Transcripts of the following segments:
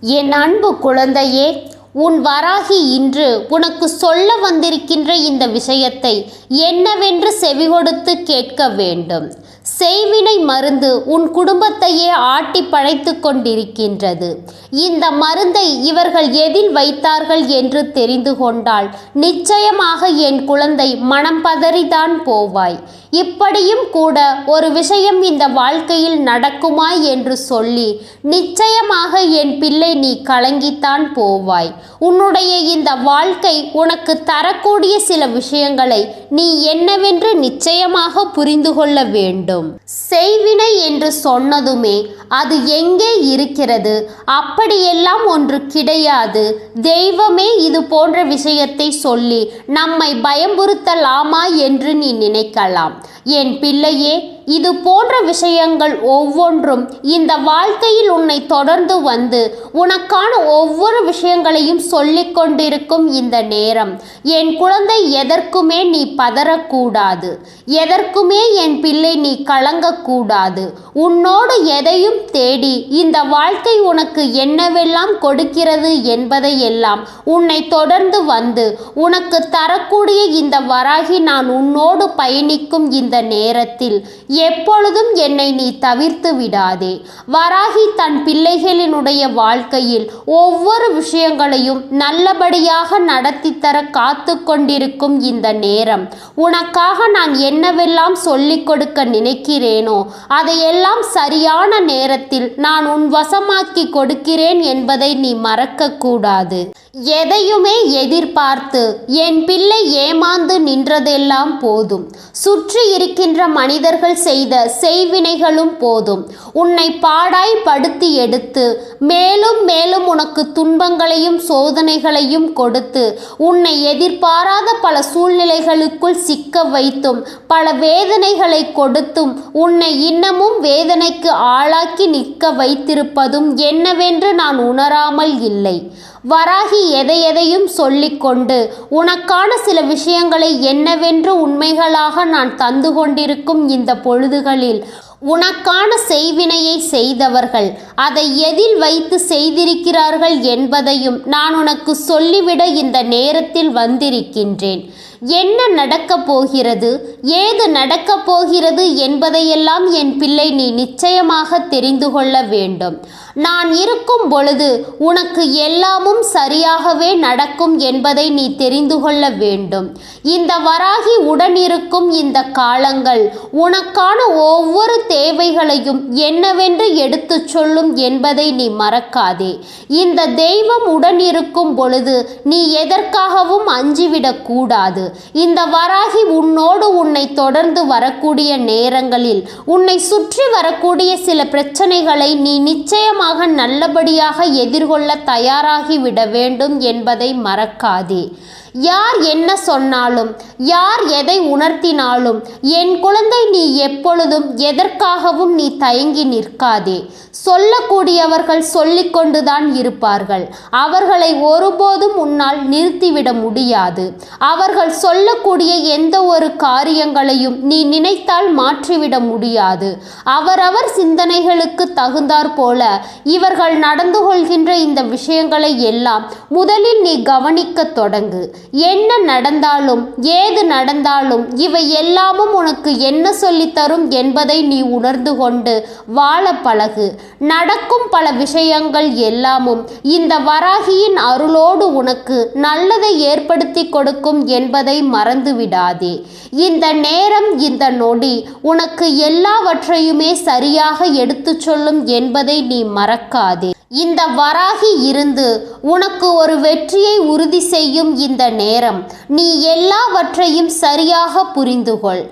என் அன்பு குழந்தையே உன் வராகி இன்று உனக்கு சொல்ல வந்திருக்கின்ற இந்த விஷயத்தை என்னவென்று செவிகொடுத்து கேட்க வேண்டும். செய்வினை மருந்து உன் குடும்பத்தையே ஆட்டி பழைத்து கொண்டிருக்கின்றது. இந்த மருந்தை இவர்கள் எதில் வைத்தார்கள் என்று தெரிந்து கொண்டால் நிச்சயமாக என் குழந்தை மனம் பதறிதான் போவாய். இப்படியும் கூட ஒரு விஷயம் இந்த வாழ்க்கையில் நடக்குமா என்று சொல்லி நிச்சயமாக என் பிள்ளை நீ கலங்கித்தான் போவாய். உன்னுடைய இந்த வாழ்க்கை உனக்கு தரக்கூடிய சில விஷயங்களை நீ என்னவென்று நிச்சயமாக புரிந்து கொள்ள வேண்டும். செய்வினை என்று சொன்னதுமே அது எங்கே இருக்கிறது? அப்படியெல்லாம் ஒன்று கிடையாது. தெய்வமே இது போன்ற விஷயத்தை சொல்லி நம்மை பயம்புறுத்தலாமா என்று நீ நினைக்கலாம். என் பிள்ளையே இது போன்ற விஷயங்கள் ஒவ்வொன்றும் இந்த வாழ்க்கையில் உன்னை தொடர்ந்து வந்து உனக்கான ஒவ்வொரு விஷயங்களையும் சொல்லிக் கொண்டிருக்கும் இந்த நேரம். என் குழந்தை எதற்குமே நீ பதறக்கூடாது. எதற்குமே என் பிள்ளை நீ கலங்கக்கூடாது. உன்னோடு எதையும் தேடி இந்த வாழ்க்கை உனக்கு என்னவெல்லாம் கொடுக்கிறது என்பதை எல்லாம் உன்னை தொடர்ந்து வந்து உனக்கு தரக்கூடிய இந்த வராகி நான் உன்னோடு பயணிக்கும் இந்த நேரத்தில் எப்பொழுதும் என்னை நீ தவிர்த்து விடாதே. வராகி தன் பிள்ளைகளினுடைய வாழ்க்கையில் ஒவ்வொரு விஷயங்களையும் நல்லபடியாக நடத்தித்தர காத்து கொண்டிருக்கும் இந்த நேரம். உனக்காக நான் என்னவெல்லாம் சொல்லிக் கொடுக்க நினைக்கிறேனோ அதையெல்லாம் சரியான நேரத்தில் நான் உன் வசமாக்கி கொடுக்கிறேன் என்பதை நீ மறக்கக்கூடாது எதையுமே எதிர்பார்த்து என் பிள்ளை ஏமாந்து நின்றதெல்லாம் போதும். சுற்றி இருக்கின்ற மனிதர்கள் செய்த செய்வினைகளும் போதும். உன்னை பாடாய் படுத்தி எடுத்து மேலும் மேலும் உனக்கு துன்பங்களையும் சோதனைகளையும் கொடுத்து உன்னை எதிர்பாராத பல சூழ்நிலைகளுக்குள் சிக்க வைத்தும் பல வேதனைகளை கொடுத்தும் உன்னை இன்னமும் வேதனைக்கு ஆளாக்கி நிற்க வைத்திருப்பதும் என்னவென்று நான் உணராமல் இல்லை. வராகி எதை எதையும் சொல்லிக்கொண்டு உனக்கான சில விஷயங்களை என்னவென்று உண்மைகளாக நான் தந்து கொண்டிருக்கும் இந்த பொழுதுகளில் உனக்கான செய்வினையை செய்தவர்கள் அதை எதில் வைத்து செய்திருக்கிறார்கள் என்பதையும் நான் உனக்கு சொல்லிவிட இந்த நேரத்தில் வந்திருக்கின்றேன். என்ன நடக்கப் போகிறது? ஏது நடக்கப் போகிறது என்பதையெல்லாம் என் பிள்ளை நீ நிச்சயமாக தெரிந்து கொள்ள வேண்டும். நான் இருக்கும் பொழுது உனக்கு எல்லாமும் சரியாகவே நடக்கும் என்பதை நீ தெரிந்து கொள்ள வேண்டும். இந்த வராகி உடனிருக்கும் இந்த காலங்கள் உனக்கான ஒவ்வொரு தேவைகளையும் என்னவென்று எடுத்துச் சொல்லும் என்பதை நீ மறக்காதே. இந்த தெய்வம் உடன் இருக்கும் பொழுது நீ எதற்காகவும் அஞ்சிவிடக்கூடாது இந்த வராகி உன்னோடு உன்னை தொடர்ந்து வரக்கூடிய நேரங்களில் உன்னை சுற்றி வரக்கூடிய சில பிரச்சனைகளை நீ நிச்சயமாக நல்லபடியாக எதிர்கொள்ள தயாராகிவிட வேண்டும் என்பதை மறக்காதே. யார் என்ன சொன்னாலும் யார் எதை உணர்த்தினாலும் என் குழந்தை நீ எப்பொழுதும் எதற்காகவும் நீ தயங்கி நிற்காதே. சொல்லக்கூடியவர்கள் சொல்லிக்கொண்டுதான் இருப்பார்கள். அவர்களை ஒருபோதும் உன்னால் நிறுத்திவிட முடியாது. அவர்கள் சொல்லக்கூடிய எந்த ஒரு காரியங்களையும் நீ நினைத்தால் மாற்றிவிட முடியாது. அவரவர் சிந்தனைகளுக்கு தகுந்தாற் போல இவர்கள் நடந்து கொள்கின்ற இந்த விஷயங்களை எல்லாம் முதலில் நீ கவனிக்க தொடங்கு. என்ன நடந்தாலும் ஏது நடந்தாலும் இவை எல்லாமும் உனக்கு என்ன சொல்லித்தரும் என்பதை நீ உணர்ந்து கொண்டு வாழ பழகு. நடக்கும் பல விஷயங்கள் எல்லாமும் இந்த வராகியின் அருளோடு உனக்கு நல்லதை ஏற்படுத்தி கொடுக்கும் என்பதை மறந்து விடாதே. இந்த நேரம் இந்த நொடி உனக்கு எல்லாவற்றையுமே சரியாக எடுத்துச் சொல்லும் என்பதை நீ மறக்காதே. இந்த வராகி இருந்து உனக்கு ஒரு வெற்றியை உறுதி செய்யும் இந்த நேரம். நீ எல்லாவற்றையும் சரியாக புரிந்துகொள்.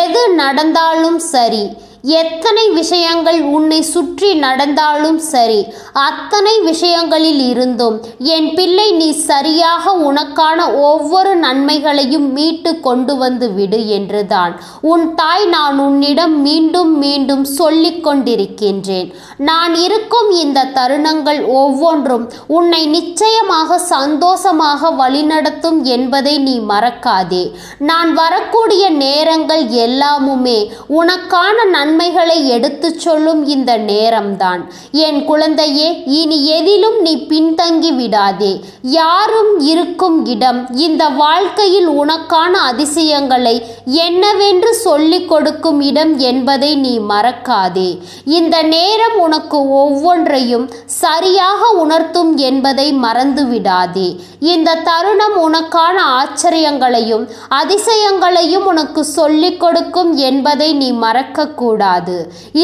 எது நடந்தாலும் சரி. எத்தனை விஷயங்கள் உன்னை சுற்றி நடந்தாலும் சரி அத்தனை விஷயங்களில் இருந்தும் என் பிள்ளை நீ சரியாக உனக்கான ஒவ்வொரு நன்மைகளையும் மீட்டு கொண்டு வந்து விடு என்றுதான். உன் தாய் நான் உன்னிடம் மீண்டும் மீண்டும் சொல்லிக் கொண்டிருக்கின்றேன். நான் இருக்கும் இந்த தருணங்கள் ஒவ்வொன்றும் உன்னை நிச்சயமாக சந்தோஷமாக வழிநடத்தும் என்பதை நீ மறக்காதே. நான் வரக்கூடிய நேரங்கள் எல்லாமுமே உனக்கான நன் நன்மைகளை எடுத்துச் சொல்லும் இந்த நேரம்தான். என் குழந்தையே இனி எதிலும் நீ பின்தங்கி விடாதே. யாரும் இருக்கும் இடம் இந்த வாழ்க்கையில் உனக்கான அதிசயங்களை என்னவென்று சொல்லிக் கொடுக்கும் இடம் என்பதை நீ மறக்காதே. இந்த நேரம் உனக்கு ஒவ்வொன்றையும் சரியாக உணர்த்தும் என்பதை மறந்து விடாதே. இந்த தருணம் உனக்கான ஆச்சரியங்களையும் அதிசயங்களையும் உனக்கு சொல்லிக் கொடுக்கும் என்பதை நீ மறக்கக்கூடாது.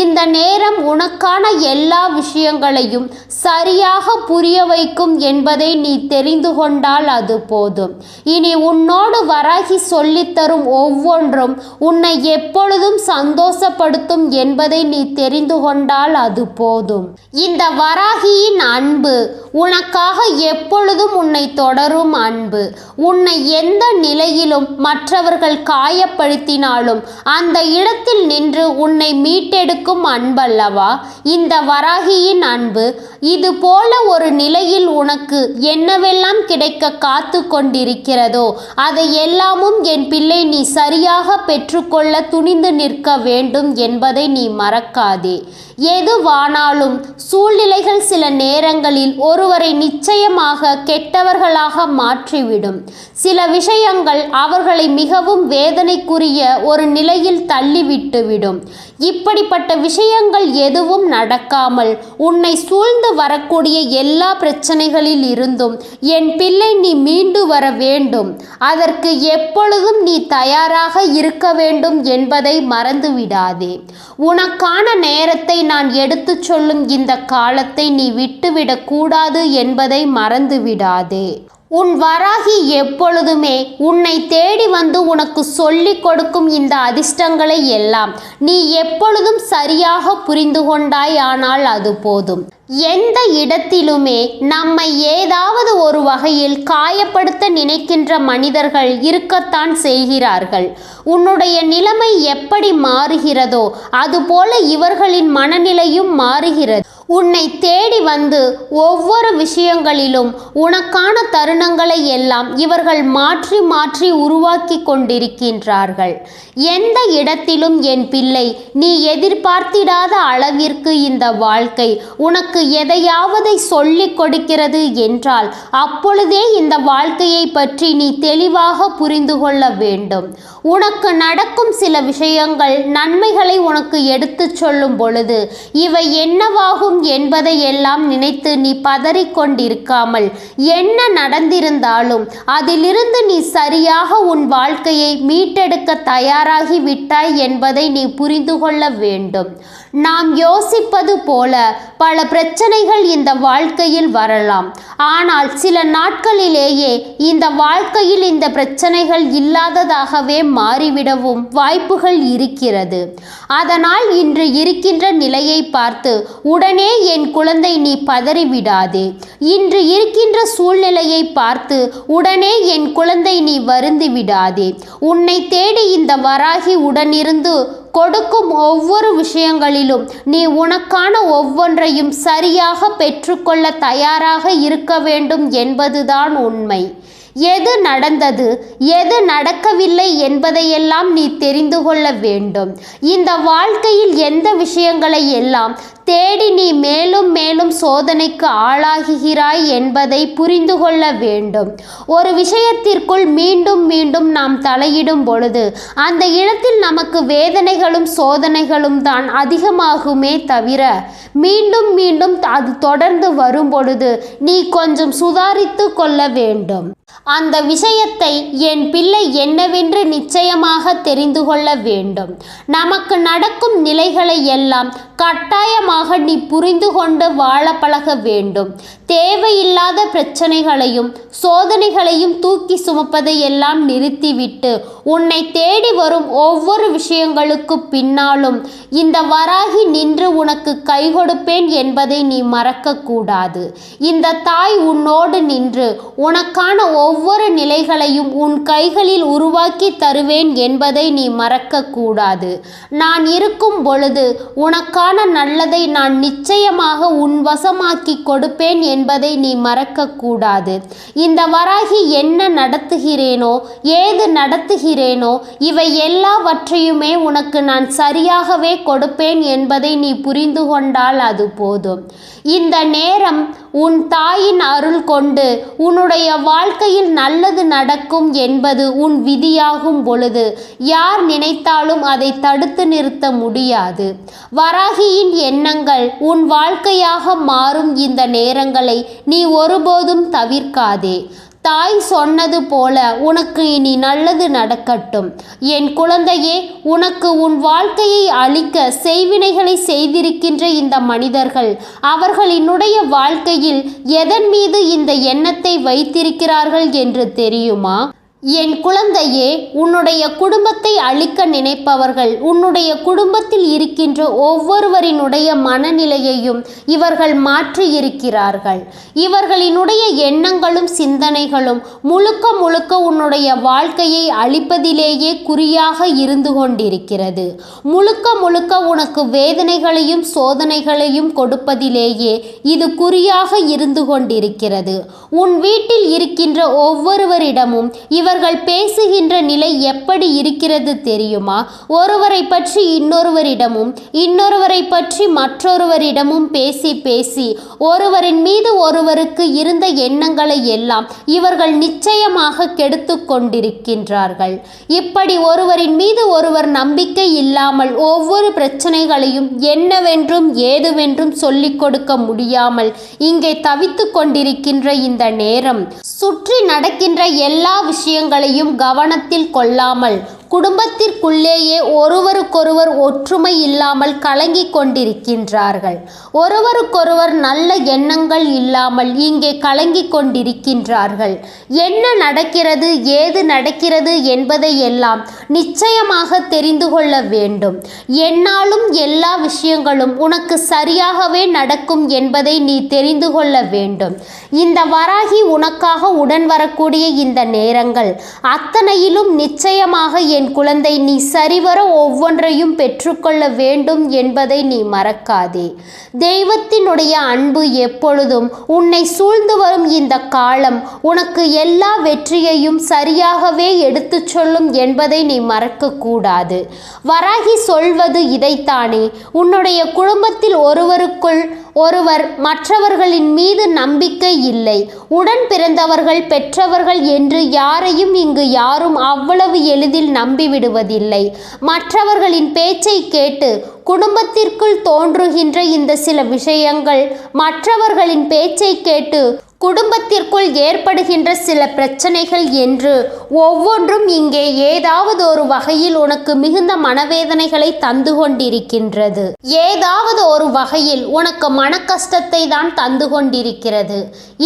இந்த நேரம் உனக்கான எல்லா விஷயங்களையும் சரியாக புரிய வைக்கும் என்பதை நீ தெரிந்து கொண்டால் அது போதும். இனி உன்னோடு வராகி சொல்லித்தரும் ஒவ்வொன்றும் உன்னை எப்பொழுதும் சந்தோஷப்படுத்தும் என்பதை நீ தெரிந்து கொண்டால் அது போதும். இந்த வராகியின் அன்பு உனக்காக எப்பொழுதும் உன்னை தொடரும் அன்பு. உன்னை எந்த நிலையிலும் மற்றவர்கள் காயப்படுத்தினாலும் அந்த இடத்தில் நின்று உன்னை மீட்டெடுக்கும் அன்பல்லவா? இந்த வராகியின் அன்பு இது போல ஒரு நிலையில் உனக்கு என்னவெல்லாம் கிடைக்க காத்து கொண்டிருக்கிறதோ அதை எல்லாமும் என் பிள்ளை நீ சரியாக பெற்றுக்கொள்ள துணிந்து நிற்க வேண்டும் என்பதை நீ மறக்காதே. எதுவானாலும் சூழ்நிலைகள் சில நேரங்களில் ஒருவரை நிச்சயமாக கெட்டவர்களாக மாற்றிவிடும். சில விஷயங்கள் அவர்களை மிகவும் வேதனைக்குரிய ஒரு நிலையில் தள்ளிவிட்டுவிடும். இப்படிப்பட்ட விஷயங்கள் எதுவும் நடக்காமல் உன்னை சூழ்ந்து வரக்கூடிய எல்லா பிரச்சனைகளில் இருந்தும் என் பிள்ளை நீ மீண்டு வர வேண்டும். அதற்கு எப்பொழுதும் நீ தயாராக இருக்க வேண்டும் என்பதை மறந்துவிடாதே. உனக்கான நேரத்தை நான் எடுத்துச் சொல்லும் இந்த காலத்தை நீ விட்டுவிடக்கூடாது என்பதை மறந்துவிடாதே. உன் வராகி எப்பொழுதுமே உன்னை தேடி வந்து உனக்கு சொல்லிக் கொடுக்கும் இந்த அதிர்ஷ்டங்களை எல்லாம் நீ எப்பொழுதும் சரியாக புரிந்து கொண்டாய் ஆனால் அது போதும். எந்த இடத்திலுமே நம்மை ஏதாவது ஒரு வகையில் காயப்படுத்த நினைக்கின்ற மனிதர்கள் இருக்கத்தான் செய்கிறார்கள். உன்னுடைய நிலைமை எப்படி மாறுகிறதோ அதுபோல இவர்களின் மனநிலையும் மாறுகிறது. உன்னை தேடி வந்து ஒவ்வொரு விஷயங்களிலும் உனக்கான தருணங்களை எல்லாம் இவர்கள் மாற்றி மாற்றி உருவாக்கி கொண்டிருக்கின்றார்கள். எந்த இடத்திலும் என் பிள்ளை நீ எதிர்பார்த்திடாத அளவிற்கு இந்த வாழ்க்கை உனக்கு எதையாவதை சொல்லிக் கொடுக்கிறது என்றால் அப்பொழுதே இந்த வாழ்க்கையை பற்றி நீ தெளிவாக புரிந்து கொள்ள வேண்டும். உனக்கு நடக்கும் சில விஷயங்கள் நன்மைகளை உனக்கு எடுத்துச் சொல்லும் பொழுது இவை என்னவாகும் என்பதையெல்லாம் நினைத்து நீ பதறிக்கொண்டிருக்காமல் என்ன நடந்திருந்தாலும் அதிலிருந்து நீ சரியாக உன் வாழ்க்கையை மீட்டெடுக்க தயாராகி விட்டாய் என்பதை நீ புரிந்து கொள்ள வேண்டும். நாம் யோசிப்பது போல பல பிரச்சனைகள் இந்த வாழ்க்கையில் வரலாம். ஆனால் சில நாட்களிலேயே இந்த வாழ்க்கையில் இந்த பிரச்சனைகள் இல்லாததாகவே மாறிவிடவும் வாய்ப்புகள் இருக்கிறது. அதனால் இன்று இருக்கின்ற நிலையை பார்த்து உடனே என் குழந்தை நீ பதறிவிடாதே. இன்று இருக்கின்ற சூழ்நிலையை பார்த்து உடனே என் குழந்தை நீ வருந்து விடாதே உன்னை தேடி இந்த வராகி உடனிருந்து கொடுக்கும் ஒவ்வொரு விஷயங்களிலும் நீ உனக்கான ஒவ்வொன்றையும் சரியாக பெற்றுக்கொள்ள தயாராக இருக்க வேண்டும் என்பதுதான் உண்மை. எது நடந்தது எது நடக்கவில்லை என்பதையெல்லாம் நீ தெரிந்து கொள்ள வேண்டும். இந்த வாழ்க்கையில் எந்த விஷயங்களை எல்லாம் தேடி நீ மேலும் மேலும் சோதனைக்கு ஆளாகுகிறாய் என்பதை புரிந்து கொள்ள வேண்டும். ஒரு விஷயத்திற்குள் மீண்டும் மீண்டும் நாம் தலையிடும் பொழுது அந்த இடத்தில் நமக்கு வேதனைகளும் சோதனைகளும் தான் அதிகமாகுமே தவிர மீண்டும் மீண்டும் அது தொடர்ந்து வரும் பொழுது நீ கொஞ்சம் சுதாரித்து கொள்ள வேண்டும். அந்த விஷயத்தை என் பிள்ளை என்னவென்று நிச்சயமாக தெரிந்து கொள்ள வேண்டும். நமக்கு நடக்கும் நிலைகளை எல்லாம் கட்டாயமாக நீ புரிந்து கொண்டு வாழ பழக வேண்டும். தேவையில்லாத பிரச்சனைகளையும் சோதனைகளையும் தூக்கி சுமப்பதை எல்லாம் நிறுத்திவிட்டு உன்னை தேடி வரும் ஒவ்வொரு விஷயங்களுக்கு பின்னாலும் இந்த வராகி நின்று உனக்கு கை கொடுப்பேன் என்பதை நீ மறக்கக்கூடாது. இந்த தாய் உன்னோடு நின்று உனக்கான ஒவ்வொரு நிலைகளையும் உன் கைகளில் உருவாக்கி தருவேன் என்பதை நீ மறக்கக்கூடாது. நான் இருக்கும் பொழுது உனக்கான நல்லதை நான் நிச்சயமாக உன் வசமாக்கி கொடுப்பேன் என்பதை நீ மறக்கக்கூடாது. இந்த வராகி என்ன நடத்துகிறேனோ ஏது நடத்துகிறேனோ இவை எல்லாவற்றையுமே உனக்கு நான் சரியாகவே கொடுப்பேன் என்பதை நீ புரிந்து கொண்டால் அது போதும். இந்த நேரம் உன் தாயின் அருள் கொண்டு உன்னுடைய வாழ்க்கையில் நல்லது நடக்கும் என்பது உன் விதியாகும் பொழுது யார் நினைத்தாலும் அதை தடுத்து நிறுத்த முடியாது. வராகியின் எண்ணங்கள் உன் வாழ்க்கையாக மாறும் இந்த நேரங்களை நீ ஒருபோதும் தவிர்க்காதே. தாய் சொன்னது போல உனக்கு இனி நல்லது நடக்கட்டும். என் குழந்தையே உனக்கு உன் வாழ்க்கையை அழிக்க செய்வினைகளை செய்திருக்கின்ற இந்த மனிதர்கள் அவர்களினுடைய வாழ்க்கையில் எதன் மீது இந்த எண்ணத்தை வைத்திருக்கிறார்கள் என்று தெரியுமா? என் குழந்தையே உன்னுடைய குடும்பத்தை அழிக்க நினைப்பவர்கள் உன்னுடைய குடும்பத்தில் இருக்கின்ற ஒவ்வொருவரினுடைய மனநிலையையும் இவர்கள் மாற்றி இருக்கிறார்கள் இவர்களினுடைய எண்ணங்களும் சிந்தனைகளும் முழுக்க முழுக்க உன்னுடைய வாழ்க்கையை அழிப்பதிலேயே குறியாக இருந்து கொண்டிருக்கிறது. முழுக்க முழுக்க உனக்கு வேதனைகளையும் சோதனைகளையும் கொடுப்பதிலேயே இது குறியாக இருந்து கொண்டிருக்கிறது. உன் வீட்டில் இருக்கின்ற ஒவ்வொருவரிடமும் இவர் அவர்கள் பேசுகின்ற நிலை எப்படி இருக்கிறது தெரியுமா? ஒருவரை பற்றி இன்னொருவரிடமும் இன்னொருவரை பற்றி மற்றொருவரிடமும் பேசி பேசி ஒருவரின் மீது ஒருவருக்கு இருந்த எண்ணங்களை எல்லாம் இவர்கள் நிச்சயமாக கெடுத்து கொண்டிருக்கின்றார்கள். இப்படி ஒருவரின் மீது ஒருவர் நம்பிக்கை இல்லாமல் ஒவ்வொரு பிரச்சனைகளையும் என்னவென்றும் ஏதுவென்றும் சொல்லிக் கொடுக்க முடியாமல் இங்கே தவித்து கொண்டிருக்கின்ற இந்த நேரம் சுற்றி நடக்கின்ற எல்லா விஷயம் விஷயங்களையும் கவனத்தில் கொள்ளாமல் குடும்பத்திற்குள்ளேயே ஒருவருக்கொருவர் ஒற்றுமை இல்லாமல் கலங்கி கொண்டிருக்கின்றார்கள். ஒருவருக்கொருவர் நல்ல எண்ணங்கள் இல்லாமல் இங்கே கலங்கி கொண்டிருக்கின்றார்கள். என்ன நடக்கிறது ஏது நடக்கிறது என்பதை எல்லாம் நிச்சயமாக தெரிந்து கொள்ள வேண்டும். என்னாலும் எல்லா விஷயங்களும் உனக்கு சரியாகவே நடக்கும் என்பதை நீ தெரிந்து கொள்ள வேண்டும். இந்த வராகி உனக்காக உடன் வரக்கூடிய இந்த நேரங்கள் அத்தனையிலும் நிச்சயமாக என் குழந்தை நீ சரிவர ஒவ்வொன்றையும் பெற்றுக்கொள்ள வேண்டும் என்பதை நீ மறக்காதே. தெய்வத்தினுடைய அன்பு எப்பொழுதும் உன்னை சூழ்ந்து வரும் இந்த காலம் உனக்கு எல்லா வெற்றியையும் சரியாகவே எடுத்துச் சொல்லும் என்பதை நீ மறக்கக்கூடாது. வராகி சொல்வது இதைத்தானே. உன்னுடைய குடும்பத்தில் ஒருவருக்குள் ஒருவர் மற்றவர்களின் மீது நம்பிக்கை இல்லை. உடன் பிறந்தவர்கள் பெற்றவர்கள் என்று யாரையும் இங்கு யாரும் அவ்வளவு எளிதில் நம்பிவிடுவதில்லை. மற்றவர்களின் பேச்சை கேட்டு குடும்பத்திற்குள் தோன்றுகின்ற இந்த சில விஷயங்கள் மற்றவர்களின் பேச்சை கேட்டு குடும்பத்திற்குள் ஏற்படுகின்ற சில பிரச்சனைகள் என்று. ஒவ்வொன்றும் இங்கே ஏதாவது ஒரு வகையில் உனக்கு மிகுந்த மனவேதனைகளை தந்து கொண்டிருக்கின்றது. ஏதாவது ஒரு வகையில் உனக்கு மன கஷ்டத்தை தான் தந்து கொண்டிருக்கிறது.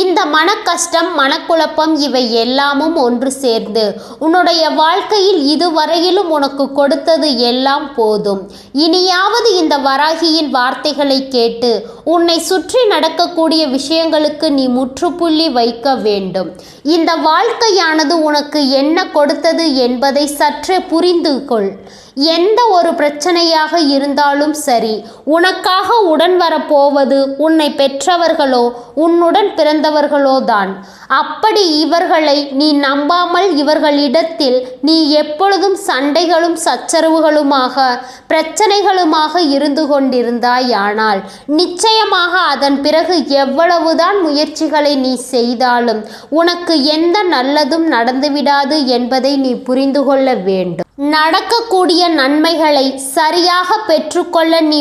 இந்த மன கஷ்டம் மனக்குழப்பம் இவை எல்லாமும் ஒன்று சேர்ந்து உன்னுடைய வாழ்க்கையில் இதுவரையிலும் உனக்கு கொடுத்தது எல்லாம் போதும். இனியாவது இந்த வராகியின் வார்த்தைகளை கேட்டு உன்னை சுற்றி நடக்கக்கூடிய விஷயங்களுக்கு நீ முற்றுப்புள்ளி வைக்க வேண்டும். இந்த வாழ்க்கையானது உனக்கு என்ன கொடுத்தது என்பதை சற்றே புரிந்து கொள் எந்த ஒரு பிரச்சனையாக இருந்தாலும் சரி உனக்காக உடன் வரப்போவது உன்னை பெற்றவர்களோ உன்னுடன் பிறந்தவர்களோ தான். அப்படி இவர்களை நீ நம்பாமல் இவர்களிடத்தில் நீ எப்பொழுதும் சண்டைகளும் சச்சரவுகளுமாக பிரச்சனைகளுமாக இருந்து கொண்டிருந்தாயானால் நிச்சயமாக அதன் பிறகு எவ்வளவுதான் முயற்சிகளை நீ செய்தாலும் உனக்கு எந்த நல்லதும் நடந்துவிடாது என்பதை நீ புரிந்து கொள்ள வேண்டும். நடக்கக்கூடிய நன்மைகளை சரியாக பெற்றுக்கொள்ள நீ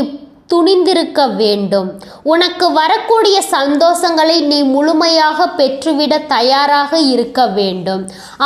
துணிந்திருக்க வேண்டும். உனக்கு வரக்கூடிய சந்தோஷங்களை நீ முழுமையாக பெற்றுவிட தயாராக இருக்க வேண்டும்.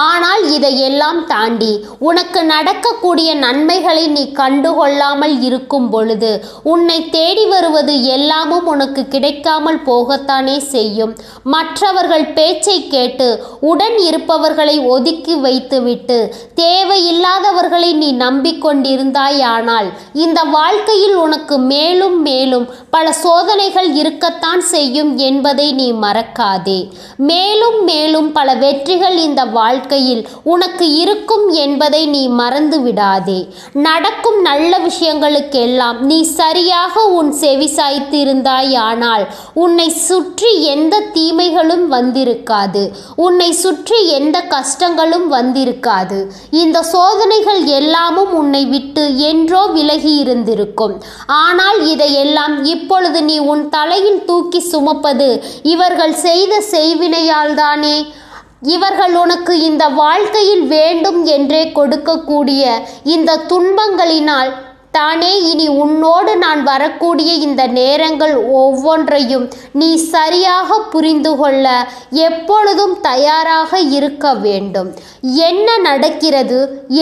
ஆனால் இதையெல்லாம் தாண்டி உனக்கு நடக்கக்கூடிய நன்மைகளை நீ கண்டுகொள்ளாமல் இருக்கும் பொழுது உன்னை தேடி வருவது எல்லாமும் உனக்கு கிடைக்காமல் போகத்தானே செய்யும். மற்றவர்கள் பேச்சை கேட்டு உடன் இருப்பவர்களை ஒதுக்கி வைத்துவிட்டு தேவையில்லாதவர்களை நீ நம்பிக்கொண்டிருந்தாயானால் இந்த வாழ்க்கையில் உனக்கு மேல் மேலும் மேலும் பல சோதனைகள் இருக்கத்தான் செய்யும் என்பதை நீ மறக்காதே. மேலும் மேலும் பல வெற்றிகள் இந்த வாழ்க்கையில் உனக்கு இருக்கும் என்பதை நீ மறந்து விடாதே. நடக்கும் நல்ல விஷயங்களுக்கெல்லாம் நீ சரியாக உன் செவி சாய்த்திருந்தாயானால் உன்னை சுற்றி எந்த தீமைகளும் வந்திருக்காது. உன்னை சுற்றி எந்த கஷ்டங்களும் வந்திருக்காது. இந்த சோதனைகள் எல்லாமும் உன்னை விட்டு என்றோ விலகி இருந்திருக்கும். ஆனால் இதையெல்லாம் இப்பொழுது நீ உன் தலையில் தூக்கி சுமப்பது. இவர்கள் செய்த செய்வினையால் தானே இவர்கள் உனக்கு இந்த வாழ்க்கையில் வேண்டும் என்றே கொடுக்கக்கூடிய இந்த துன்பங்களினால் தானே இனி உன்னோடு நான் வரக்கூடிய இந்த நேரங்கள் ஒவ்வொன்றையும் நீ சரியாக புரிந்து கொள்ள எப்பொழுதும் தயாராக இருக்க வேண்டும். என்ன நடக்கிறது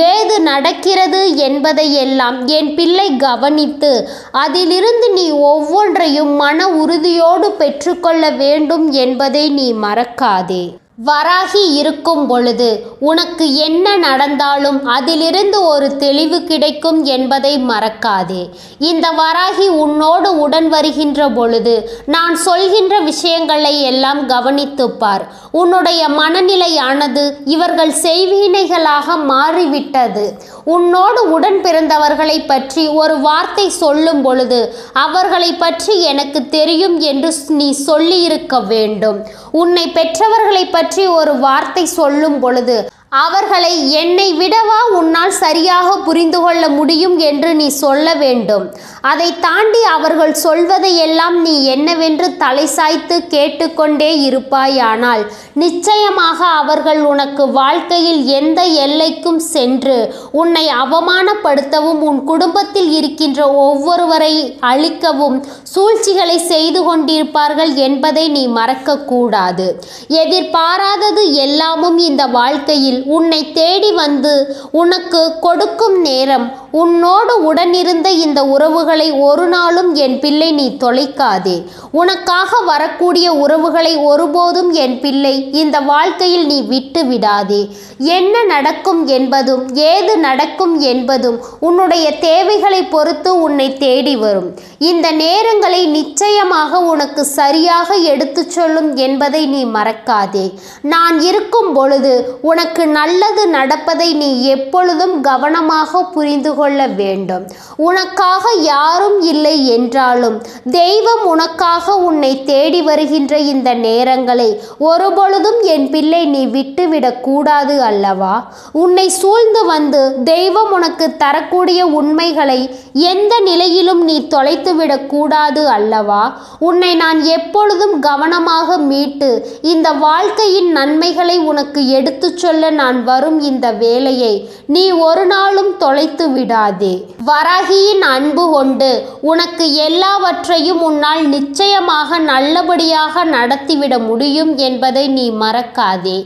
ஏது நடக்கிறது என்பதையெல்லாம் என் பிள்ளை கவனித்து அதிலிருந்து நீ ஒவ்வொன்றையும் மன உறுதியோடு பெற்றுக்கொள்ள வேண்டும் என்பதை நீ மறக்காதே. வராகி இருக்கும் பொழுது உனக்கு என்ன நடந்தாலும் அதிலிருந்து ஒரு தெளிவு கிடைக்கும் என்பதை மறக்காதே. இந்த வராகி உன்னோடு உடன் வருகின்ற பொழுது நான் சொல்கின்ற விஷயங்களை எல்லாம் கவனித்துப்பார் உன்னுடைய மனநிலையானது இவர்கள் செய்வினைகளாக மாறிவிட்டது. உன்னோடு உடன் பிறந்தவர்களை பற்றி ஒரு வார்த்தை சொல்லும் பொழுது அவர்களை பற்றி எனக்கு தெரியும் என்று நீ சொல்லியிருக்க வேண்டும். உன்னை பெற்றவர்களை பற்றி பற்றி ஒரு வார்த்தை சொல்லும் பொழுது அவர்களை என்னை விடவா உன்னால் சரியாக புரிந்து கொள்ள முடியும் என்று நீ சொல்ல வேண்டும். அதை தாண்டி அவர்கள் சொல்வதையெல்லாம் நீ என்னவென்று தலை சாய்த்து கேட்டுக்கொண்டே இருப்பாயானால் நிச்சயமாக அவர்கள் உனக்கு வாழ்க்கையில் எந்த எல்லைக்கும் சென்று உன்னை அவமானப்படுத்தவும் உன் குடும்பத்தில் இருக்கின்ற ஒவ்வொருவரை அழிக்கவும் சூழ்ச்சிகளை செய்து கொண்டிருப்பார்கள் என்பதை நீ மறக்கக்கூடாது. எதிர்பாராதது எல்லாமும் இந்த வாழ்க்கையில் உன்னை தேடி வந்து உனக்கு கொடுக்கும் நேரம். உன்னோடு உடனிருந்த இந்த உறவுகளை ஒரு நாளும் என் பிள்ளை நீ தொலைக்காதே. உனக்காக வரக்கூடிய உறவுகளை ஒருபோதும் என் பிள்ளை இந்த வாழ்க்கையில் நீ விட்டு விடாதே. என்ன நடக்கும் என்பதும் ஏது நடக்கும் என்பதும் உன்னுடைய தேவைகளை பொறுத்து உன்னை தேடி வரும். இந்த நேரங்களை நிச்சயமாக உனக்கு சரியாக எடுத்துச் சொல்லும் என்பதை நீ மறக்காதே. நான் இருக்கும் பொழுது உனக்கு நல்லது நடப்பதை நீ எப்பொழுதும் கவனமாக புரிந்து கொள்ள வேண்டும். உனக்காக யாரும் இல்லை என்றாலும் தெய்வம் உனக்காக உன்னை தேடி வருகின்ற இந்த நேரங்களை ஒருபொழுதும் என் பிள்ளை நீ விட்டுவிடக் கூடாது அல்லவா? உன்னை சூழ்ந்து வந்து தெய்வம் உனக்கு தரக்கூடிய உண்மைகளை எந்த நிலையிலும் நீ தொலைத்துவிடக் கூடாது அல்லவா? உன்னை நான் எப்பொழுதும் கவனமாக மீட்டு இந்த வாழ்க்கையின் நன்மைகளை உனக்கு எடுத்துச் சொல்ல நான் வரும் இந்த வேலையை நீ ஒரு நாளும் தொலைத்து விடாதே. வராகியின் அன்பு கொண்டு உனக்கு எல்லாவற்றையும் உன்னால் நிச்சயமாக நல்லபடியாக நடத்திவிட முடியும் என்பதை நீ மறக்காதே.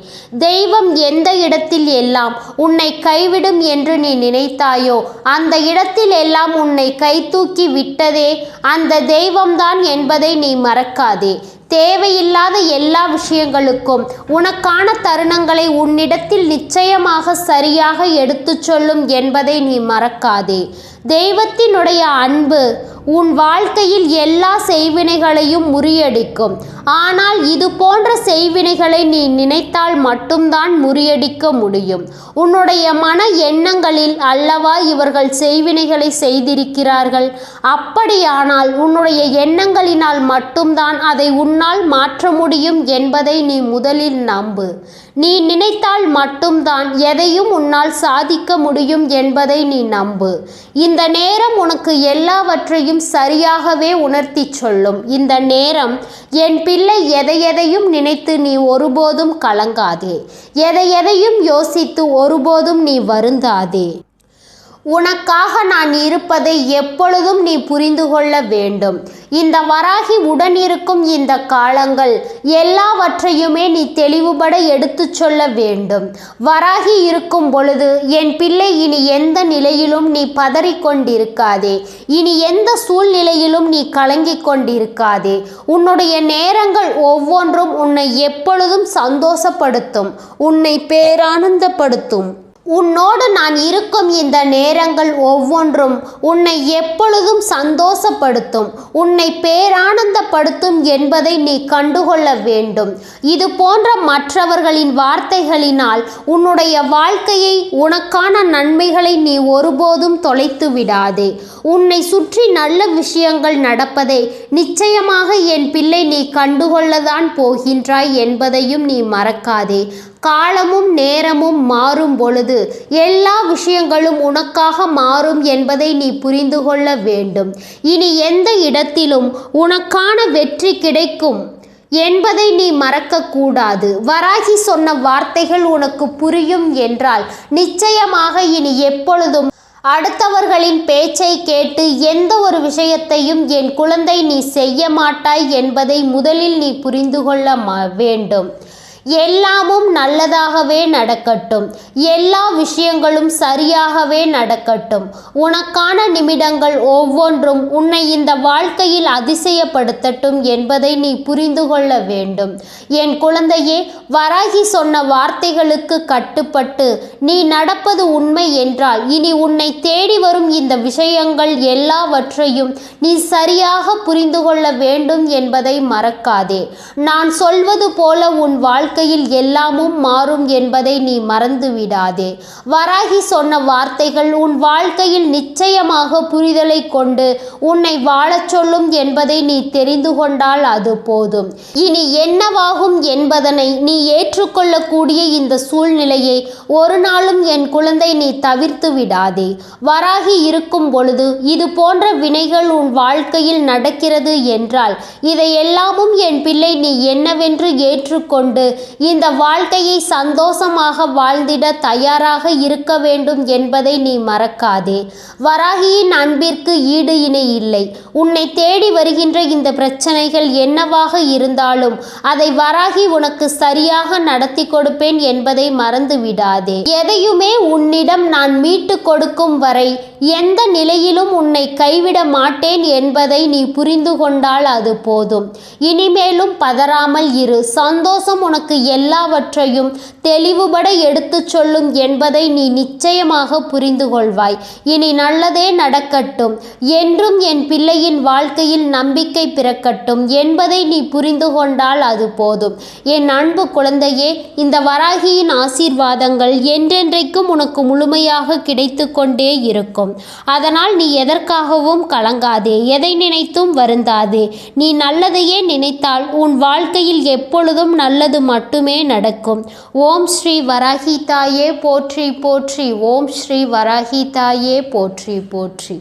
தெய்வம் எந்த இடத்தில் எல்லாம் உன்னை கைவிடும் என்று நீ நினைத்தாயோ அந்த இடத்தில் எல்லாம் உன்னை கை தூக்கி விட்டதே அந்த தெய்வம்தான் என்பதை நீ மறக்காதே. தேவையில்லாத எல்லா விஷயங்களுக்கும். உனக்கான தருணங்களை உன்னிடத்தில் நிச்சயமாக சரியாக எடுத்துச் சொல்லும் என்பதை நீ மறக்காதே. தெய்வத்தினுடைய அன்பு உன் வாழ்க்கையில் எல்லா செய்வினைகளையும் முறியடிக்கும். ஆனால் இது போன்ற செய்வினைகளை நீ நினைத்தால் மட்டும்தான் முறியடிக்க முடியும். உன்னுடைய மன எண்ணங்களில் அல்லவா இவர்கள் செய்வினைகளை செய்திருக்கிறார்கள்? அப்படியானால் உன்னுடைய எண்ணங்களினால் மட்டும்தான் அதை உன்னால் மாற்ற முடியும் என்பதை நீ முதலில் நம்பு. நீ நினைத்தால் மட்டும்தான் எதையும் உன்னால் சாதிக்க முடியும் என்பதை நீ நம்பு. இந்த நேரம் உனக்கு எல்லாவற்றையும் சரியாகவே உணர்த்திச் சொல்லும். இந்த நேரம் என் பிள்ளை எதை எதையும் நினைத்து நீ ஒருபோதும் கலங்காதே. எதை எதையும் யோசித்து ஒருபோதும் நீ வருந்தாதே. உனக்காக நான் இருப்பதை எப்பொழுதும் நீ புரிந்து கொள்ள வேண்டும். இந்த வராகி உடன் இருக்கும் இந்த காலங்கள் எல்லாவற்றையுமே நீ தெளிவுபட எடுத்துச் சொல்ல வேண்டும். வராகி இருக்கும் பொழுது என் பிள்ளை இனி எந்த நிலையிலும் நீ பதறிக்கொண்டிருக்காதே இனி எந்த சூழ்நிலையிலும் நீ கலங்கிக் கொண்டிருக்காதே. உன்னுடைய நேரங்கள் ஒவ்வொன்றும் உன்னை எப்பொழுதும் சந்தோஷப்படுத்தும். உன்னை பேரானந்தப்படுத்தும். உன்னோடு நான் இருக்கும் இந்த நேரங்கள் ஒவ்வொன்றும் உன்னை எப்பொழுதும் சந்தோஷப்படுத்தும் உன்னை பேரானந்தப்படுத்தும் என்பதை நீ கண்டுகொள்ள வேண்டும். இது போன்ற மற்றவர்களின் வார்த்தைகளினால் உன்னுடைய வாழ்க்கையை உனக்கான நன்மைகளை நீ ஒருபோதும் தொலைத்து விடாதே. உன்னை சுற்றி நல்ல விஷயங்கள் நடப்பதை நிச்சயமாக என் பிள்ளை நீ கண்டுகொள்ளதான் போகின்றாய் என்பதையும் நீ மறக்காதே. காலமும் நேரமும் மாறும் பொழுது எல்லா விஷயங்களும் உனக்காக மாறும் என்பதை நீ புரிந்து கொள்ள வேண்டும். இனி எந்த இடத்திலும் உனக்கான வெற்றி கிடைக்கும் என்பதை நீ மறக்கக்கூடாது வராகி சொன்ன வார்த்தைகள் உனக்கு புரியும் என்றால் நிச்சயமாக இனி எப்பொழுதும் அடுத்தவர்களின் பேச்சை கேட்டு எந்த ஒரு விஷயத்தையும் என் குழந்தை நீ செய்ய மாட்டாய் என்பதை முதலில் நீ புரிந்து கொள்ள வேண்டும். எல்லாமும் நல்லதாகவே நடக்கட்டும். எல்லா விஷயங்களும் சரியாகவே நடக்கட்டும். உனக்கான நிமிடங்கள் ஒவ்வொன்றும் உன்னை இந்த வாழ்க்கையில் அதிசயப்படுத்தட்டும் என்பதை நீ புரிந்து கொள்ள வேண்டும். என் குழந்தையே வராகி சொன்ன வார்த்தைகளுக்கு கட்டுப்பட்டு நீ நடப்பது உண்மை என்றால் இனி உன்னை தேடி வரும் இந்த விஷயங்கள் எல்லாவற்றையும் நீ சரியாக புரிந்து கொள்ள வேண்டும் என்பதை மறக்காதே. நான் சொல்வது போல உன் வாழ்க்கை வாழ்க்கையில் எல்லாமும் மாறும் என்பதை நீ மறந்து விடாதே வராகி சொன்ன வார்த்தைகள் உன் வாழ்க்கையில் நிச்சயமாக புரிதலை கொண்டு உன்னை வாழச் சொல்லும் என்பதை நீ தெரிந்து கொண்டால் அது போதும். இனி என்னவாகும் என்பதனை நீ ஏற்றுக்கொள்ளக்கூடிய இந்த சூழ்நிலையை ஒரு நாளும் என் குழந்தை நீ தவிர்த்து விடாதே. வராகி இருக்கும் பொழுது இது போன்ற வினைகள் உன் வாழ்க்கையில் நடக்கிறது என்றால் இதை எல்லாமும் என் பிள்ளை நீ என்னவென்று ஏற்றுக்கொண்டு இந்த வாழ்க்கையை சந்தோஷமாக வாழ்ந்திட தயாராக இருக்க வேண்டும் என்பதை நீ மறக்காதே. வராகியின் அன்பிற்கு ஈடு இணை இல்லை. உன்னை தேடி வருகின்ற இந்த பிரச்சனைகள் என்னவாக இருந்தாலும் அதை வராகி உனக்கு சரியாக நடத்தி கொடுப்பேன் என்பதை மறந்து விடாதே. எதையுமே உன்னிடம் நான் மீட்டு கொடுக்கும் வரை எந்த நிலையிலும் உன்னை கைவிட மாட்டேன் என்பதை நீ புரிந்து கொண்டால் அது போதும். இனிமேலும் பதறாமல் இரு. சந்தோஷம் உனக்கு எல்லாவற்றையும் தெளிவுபட எடுத்துச் சொல்லும் என்பதை நீ நிச்சயமாக புரிந்து கொள்வாய். இனி நல்லதே நடக்கட்டும். என்றும் என் பிள்ளையின் வாழ்க்கையில் நம்பிக்கை பிறக்கட்டும் என்பதை நீ புரிந்து கொண்டால் அது போதும். என் அன்பு குழந்தையே இந்த வராகியின் ஆசீர்வாதங்கள் என்றென்றைக்கும் உனக்கு முழுமையாக கிடைத்து கொண்டே இருக்கும். அதனால் நீ எதற்காகவும் கலங்காதே எதை நினைத்தும் வருந்தாதே. நீ நல்லதையே நினைத்தால் உன் வாழ்க்கையில் எப்பொழுதும் நல்லது மட்டும் மட்டுமே நடக்கும். ஓம் ஸ்ரீ வராகி தாயே போற்றி போற்றி. ஓம் ஸ்ரீ வராகி தாயே போற்றி போற்றி.